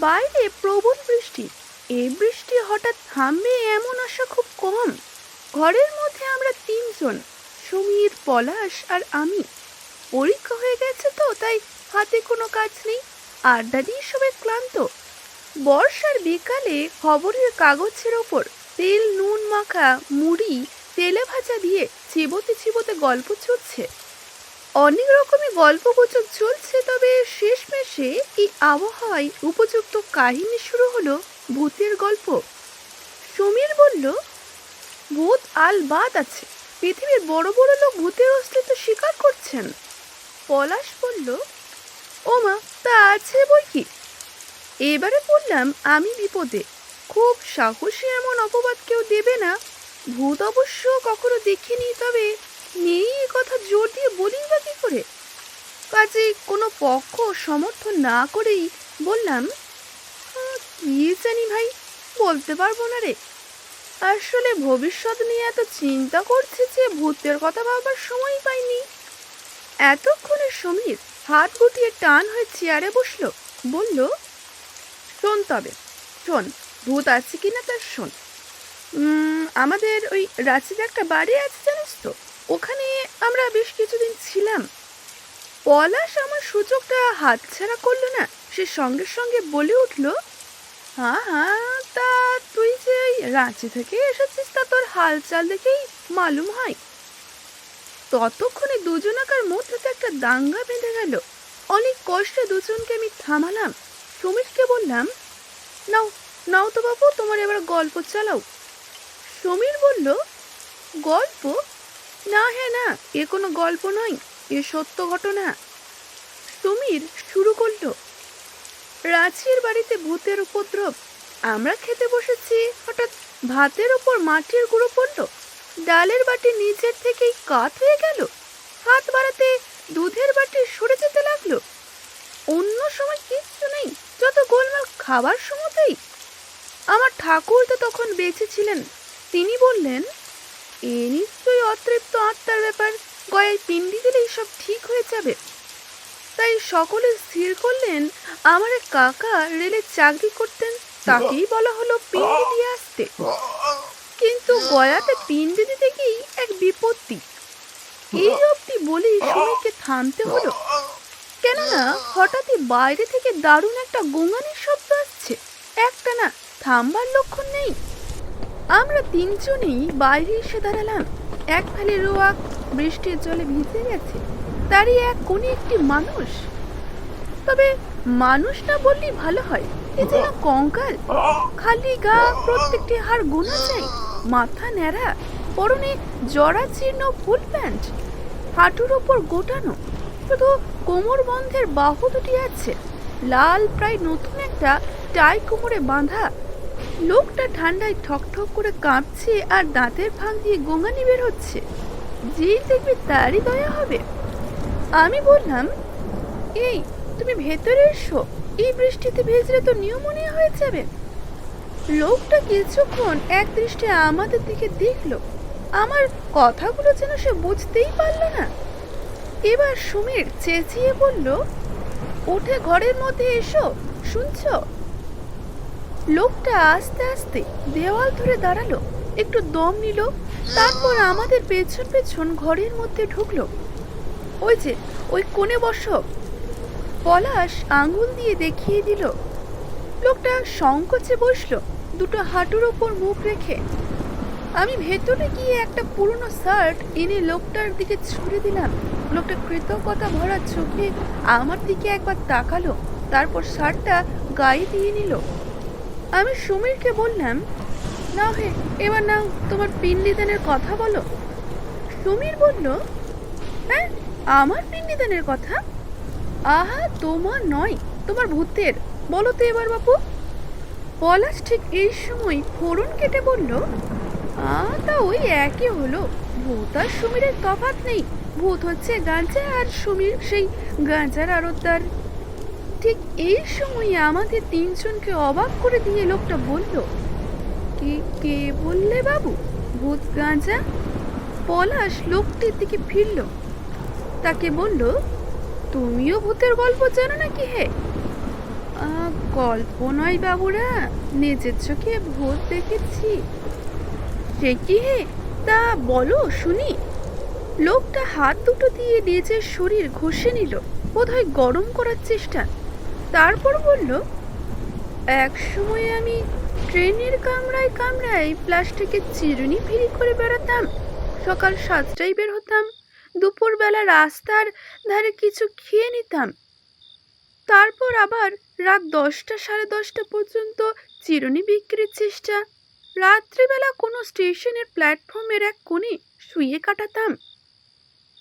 বাইরে প্রবল বৃষ্টি। এই বৃষ্টি হঠাৎ থামবে এমন আশা খুব কম। ঘরের মধ্যে আমরা তিনজন, সমীর, পলাশ আর আমি। পরীক্ষা হয়ে গেছে তো, তাই হাতে কোনো কাজ নেই। আড্ডা দিয়ে সবাই ক্লান্ত। বর্ষার বিকালে খবরের কাগজের ওপর তেল, নুন মাখা, মুড়ি, তেলে ভাজা দিয়ে চিবোতে চিবোতে গল্প চলছে। অনেক রকমের গল্প গুজব চলছে, তবে শেষমেশে এই আবহাওয়ায় উপযুক্ত কাহিনী শুরু হলো ভূতের গল্প। সমীর বলল, ভূত আল বাদ আছে। পৃথিবীর বড় বড় লোক ভূতের অস্তিত্ব স্বীকার করছেন। পলাশ বলল ও মা তা আছে বই কি? এবারে বললাম, আমি বিপদে। খুব সাহসী এমন অপবাদ কেউ দেবে না। ভূত অবশ্য কখনো দেখিনি, তবে নেই কথা জোর দিয়ে বলি বা কাজে কোনো পক্ষ সমর্থন না করেই বললাম "আহ, কি জানি ভাই বলতে পারব না রে। আসলে ভবিষ্যৎ নিয়ে এত চিন্তা করছে যে ভূতের কথা ভাবার সময় পাইনি। এতক্ষণে সমীর হাত গুটিয়ে টান হয়ে চেয়ারে বসল বলল শোন তবে শোন ভূত আছে কি না তার শোন আমাদের ওই রাঁচিতে একটা বাড়ি আছে জানিস তো? ওখানে আমরা বেশ কিছুদিন ছিলাম। পলাশ আমার সুযোগটা হাতছাড়া করল না, সে সঙ্গে সঙ্গে বলে উঠল হ্যাঁ হ্যাঁ তা তুই যে রাঁচি থেকে এসেছিস, তা তোর হালচাল দেখেই মালুম হয়। ততক্ষণে দুজনাকার মধ্যে তো একটা দাঙ্গা বেঁধে গেল। অনেক কষ্টে দুজনকে আমি থামালাম। সমীরকে বললাম, নাও নাও তো বাবু, তোমার এবার গল্প চালাও। সমীর বলল, গল্প? না হ্যাঁ না, এ কোনো গল্প নয়। এ সত্য ঘটনা? সমীর শুরু করল রাঁচির বাড়িতে ভূতের উপদ্রব। আমরা খেতে বসেছি, হঠাৎ ভাতের ওপর মাটির গুঁড়ো পড়ল। ডালের বাটি নিচের থেকেই কাত হয়ে গেল। হাত বাড়াতে দুধের বাটি সরে যেতে লাগল। অন্য সময় কিচ্ছু নেই, যত গোলমাল খাবার সময়তেই। আমার ঠাকুর তো তখন বেঁচে ছিলেন, তিনি বললেন, এ নিশ্চয়ই অতৃপ্ত আত্মার ব্যাপার গয়ায় পিণ্ডি দিলেই সব ঠিক হয়ে যাবে। তাই সকলে স্থির করলেন, আমার এক কাকা রেলে চাকরি করতেন, তাকেই বলা হলো পিণ্ডি দিয়ে আসতে। কিন্তু গয়াতে পিণ্ডি দিতে গিয়ে এক বিপত্তি। এই অবধি বলে সময়কে থামতে হলো। কেননা হঠাৎই বাইরে থেকে দারুণ একটা গোঙানির শব্দ আসছে। একটা না থামবার লক্ষণ নেই। আমরা তিনজনেই বাইরে এসে দাঁড়ালাম। এক ফালি রোয়াক বৃষ্টির জলে ভিজে গেছে, তারই এক কোণে একটি মানুষ। তবে মানুষ না বললেই ভালো হয়, এ যেন কঙ্কাল। খালি গা প্রত্যেকটি হাড় গোনা যায় মাথা ন্যাড়া, পরনে জরা জীর্ণ ফুল প্যান্ট, হাঁটুর ওপর গোটানো, শুধু কোমর বন্ধের বাহু দুটি আছে, লাল প্রায় নতুন একটা টাই কোমরে বাঁধা। লোকটা ঠান্ডায় ঠকঠক করে কাঁপছে আর দাঁতের ফাঁক দিয়ে গোঙানি বের হচ্ছে। যেই দেখবে তারই দয়া হবে। আমি বললাম, এই, তুমি ভেতরে এসো। এই বৃষ্টিতে ভেজলে তো নিউমোনিয়া হয়ে যাবে। লোকটা কিছুক্ষণ এক দৃষ্টে আমাদের দিকে দেখল। আমার কথাগুলো যেন সে বুঝতেই পারল না। এবার সুমির চেঁচিয়ে বলল উঠে ঘরের মধ্যে এসো, শুনছো? লোকটা আস্তে আস্তে দেওয়াল ধরে দাঁড়াল। একটু দম নিল, তারপর আমাদের পেছন পেছন ঘরের মধ্যে ঢুকলো। ওই যে, ওই কোণে বস। পলাশ আঙ্গুল দিয়ে দেখিয়ে দিল। লোকটা সংকোচে বসল, দুটো হাঁটুর ওপর মুখ রেখে। আমি ভেতরে গিয়ে একটা পুরনো শার্ট এনে লোকটার দিকে ছুড়ে দিলাম। লোকটা কৃতজ্ঞতা ভরা চোখে আমার দিকে একবার তাকালো, তারপর শার্টটা গায়ে দিয়ে নিল। আমি সুমিরকে বললাম না হে এবার নাও, তোমার পিণ্ডিদানের কথা বলো। সমীর বলল হ্যাঁ আমার পিণ্ডিদানের কথা? আহা, তোমার নয়, তোমার ভূতের। বলো তো এবার বাপু। পলাশ ঠিক এই সময় ফোড়ন কেটে বলল, আ, তা ওই একই হলো। ভূত আর সুমিরের তফাৎ নেই। ভূত হচ্ছে গাঁজা আর সুমির সেই গাঁজার আড়তদার। ঠিক এই সময় আমাদের তিনজনকে অবাক করে দিয়ে লোকটা বলল কে বললে বাবু? ভূত গাঁজা? পলাশ লোকটির দিকে ফিরল। তাকে বলল, তুমিও ভূতের গল্প জানো নাকি হে? গল্প নয় বাবুরা, নিজের চোখে ভূত দেখেছি। সে কি হে? তা বলো, শুনি। লোকটা হাত দুটো দিয়ে নিজের শরীর ঘষে নিল, বোধহয় গরম করার চেষ্টা। তারপর বলল, এক সময় আমি ট্রেনের কামরায় কামরায় প্লাস্টিকের চিরুনি ফিরি করে বেড়াতাম। সকাল সাতটায় বের হতাম। দুপুরবেলা রাস্তার ধারে কিছু খেয়ে নিতাম। তারপর আবার রাত দশটা সাড়ে দশটা পর্যন্ত চিরুনি বিক্রির চেষ্টা। রাত্রিবেলা কোনো স্টেশনের প্ল্যাটফর্মের এক কোণে শুয়ে কাটাতাম।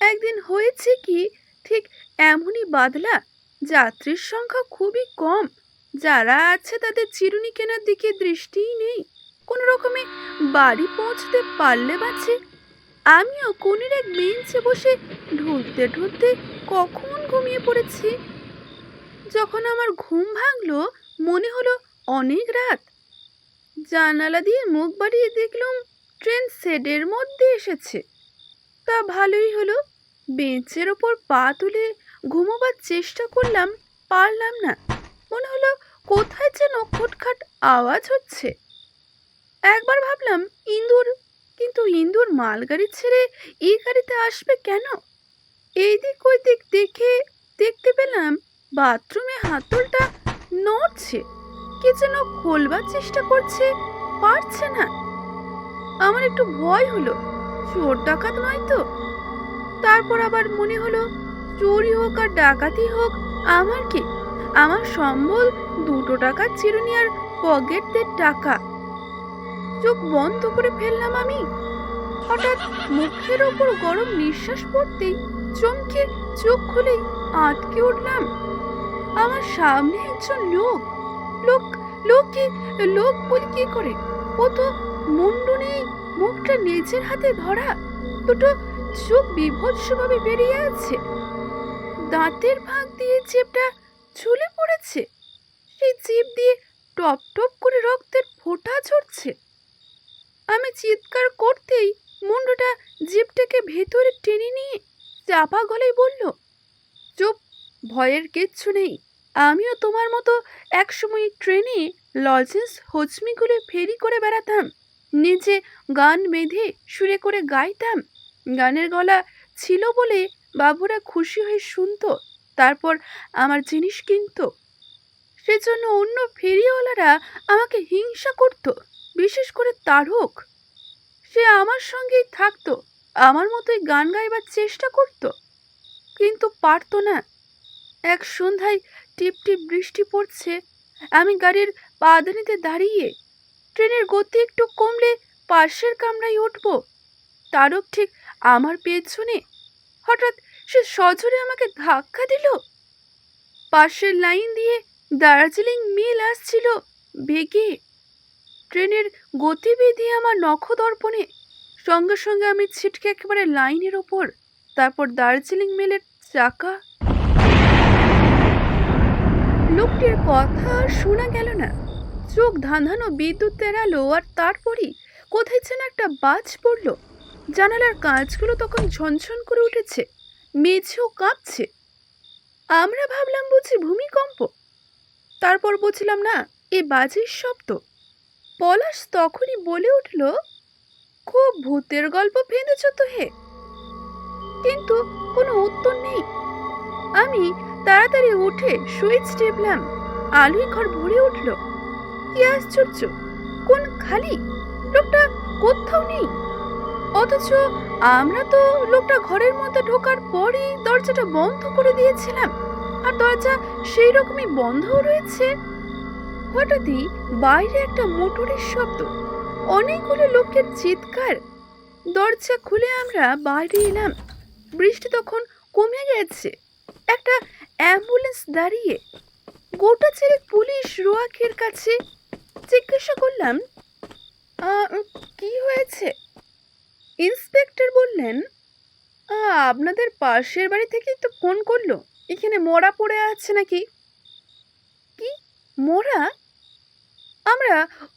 একদিন হয়েছে কি, ঠিক এমনই বাদলা যাত্রীর সংখ্যা খুবই কম। যারা আছে তাদের চিরুনি কেনার দিকে দৃষ্টিই নেই। কোনো রকমে বাড়ি পৌঁছতে পারলে বাঁচে আমিও কোণের এক বেঞ্চে বসে ঢুলতে ঢুলতে কখন ঘুমিয়ে পড়েছি। যখন আমার ঘুম ভাঙলো, মনে হলো অনেক রাত। জানালা দিয়ে মুখ বাড়িয়ে দেখলাম ট্রেন শেডের মধ্যে এসেছে। তা ভালোই হলো, বেঞ্চের ওপর পা তুলে ঘুমোবার চেষ্টা করলাম, পারলাম না। মনে হলো কোথায় যেন খটখাট আওয়াজ হচ্ছে? একবার ভাবলাম, ইন্দুর, কিন্তু ইন্দুর মালগাড়ি ছেড়ে এই গাড়িতে আসবে কেন? এই দিক ওই দিক দেখে, দেখতে পেলাম বাথরুমে হাতলটা নড়ছে। কে যেন খোলবার চেষ্টা করছে, পারছে না। আমার একটু ভয় হলো, চোর ডাকাত নয় তো? তারপর আবার মনে হলো চুরি হোক আর ডাকাতি হোক, আমার কি আমার সম্বল দুটো টাকার চিরুনি আর পকেটদের টাকা। চোখ বন্ধ করে ফেললাম আমি। হঠাৎ মুখের ওপর গরম নিঃশ্বাস পড়তেই চমকে চোখ খুলেই আটকে উঠলাম। আমার সামনে একজন লোক লোক লোক কি, লোক বলি কি করে? ও তো মুন্ডু নেই, মুখটা নিজের হাতে ধরা। দুটো চোখ বিভৎসভাবে বেরিয়ে আছে। দাঁতের ভাগ দিয়ে চেপটা ঝুলে পড়েছে। সেই জিভ দিয়ে টপ টপ করে রক্তের ফোঁটা ঝরছে। আমি চিৎকার করতেই মুন্ডুটা জিভটাকে ভেতরে টেনে নিয়ে চাপা গলায় বলল, চুপ, ভয়ের কিচ্ছু নেই। আমিও তোমার মতো একসময় ট্রেনে লজেন্স হচমিগুলো ফেরি করে বেড়াতাম। নিচে গান বেঁধে সুরে করে গাইতাম। গানের গলা ছিল বলে বাবুরা খুশি হয়ে শুনতো। তারপর আমার জিনিস কিনতো। সেজন্য অন্য ফেরিওয়ালারা আমাকে হিংসা করত, বিশেষ করে তারক। সে আমার সঙ্গেই থাকতো, আমার মতোই গান গাইবার চেষ্টা করত, কিন্তু পারতো না। এক সন্ধ্যায় টিপ টিপ বৃষ্টি পড়ছে, আমি গাড়ির পাদানিতে দাঁড়িয়ে ট্রেনের গতি একটু কমলে পাশের কামরায় উঠব। তারক ঠিক আমার পেছনে। হঠাৎ সে সজোরে আমাকে ধাক্কা দিল। পাশের লাইন দিয়ে দার্জিলিং মেল আসছিল বেগে। ট্রেনের গতিবিধি আমার নখদর্পণে। সঙ্গে সঙ্গে আমি ছিটকে একেবারে লাইনের ওপর, তারপর দার্জিলিং মেলের চাকা। লোকটির কথা শোনা গেল না। চোখ ধাঁধানো বিদ্যুৎ তেরালো আর তারপরই কোথায় যেন একটা বাজ পড়ল। জানালার কাঁচগুলো তখন ঝনঝন করে উঠেছে। মেঝেও কাঁপছে। আমরা ভাবলাম বুঝি ভূমিকম্প। তারপর বুঝলাম না, এ বাজির শব্দ। পলাশ তখনই বলে উঠল, খুব ভূতের গল্প ফেঁদেছ তো হে। কিন্তু কোনো উত্তর নেই। আমি তাড়াতাড়ি উঠে সুইচ টেপলাম, আলোয় ঘর ভরে উঠল। কি আশ্চর্য, কোন খালি? লোকটা কোথাও নেই। অথচ আমরা তো লোকটা ঘরের মধ্যে ঢোকার পরই দরজাটা বন্ধ করে দিয়েছিলাম। আর দরজা সেই রকমই বন্ধও রয়েছে। হঠাৎই বাইরে একটা মোটরের শব্দ। অনেকগুলো লোকের চিৎকার। দরজা খুলে আমরা বাইরে এলাম। বৃষ্টি তখন কমে গেছে। একটা অ্যাম্বুলেন্স দাঁড়িয়ে। গোটা ছেড়ে পুলিশ রোয়াকের কাছে জিজ্ঞাসা করলাম "আহ, কি হয়েছে? ইন্সপেক্টর বললেন আপনাদের পাশের বাড়ি থেকেই তো ফোন করল। এখানে মরা পড়ে আছে নাকি? কি? মরা? আমরা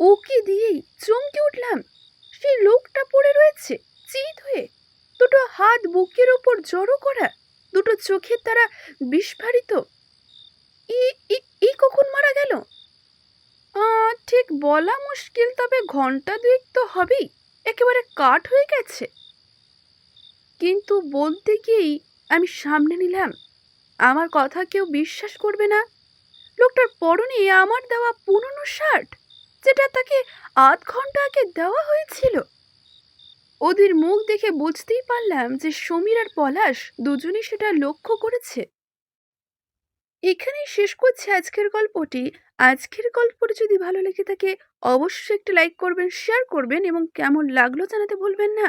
ওকে দিয়েই চমকে উঠলাম। সেই লোকটা পড়ে রয়েছে, চিত হয়ে। দুটো হাত বুকের ওপর জড়ো করা, দুটো চোখের তারা বিস্ফারিত। ই কখন মারা গেল? ঠিক বলা মুশকিল, তবে ঘণ্টা দুয়েক তো হবেই। একেবারে কাঠ হয়ে গেছে। কিন্তু বলতে গিয়েই আমি সামনে নিলাম। আমার কথা কেউ বিশ্বাস করবে না। লোকটার পরনে আমার দেওয়া পুরনো শার্ট, যেটা তাকে আধ ঘণ্টা আগে দেওয়া হয়েছিল। ওদের মুখ দেখে বুঝতেই পারলাম যে সমীর আর পলাশ দুজনেই সেটা লক্ষ্য করেছে। এখানেই শেষ করছে আজকের গল্পটি। আজকের গল্পটি যদি ভালো লেগে থাকে অবশ্যই একটি লাইক করবেন শেয়ার করবেন এবং কেমন লাগল জানাতে ভুলবেন না।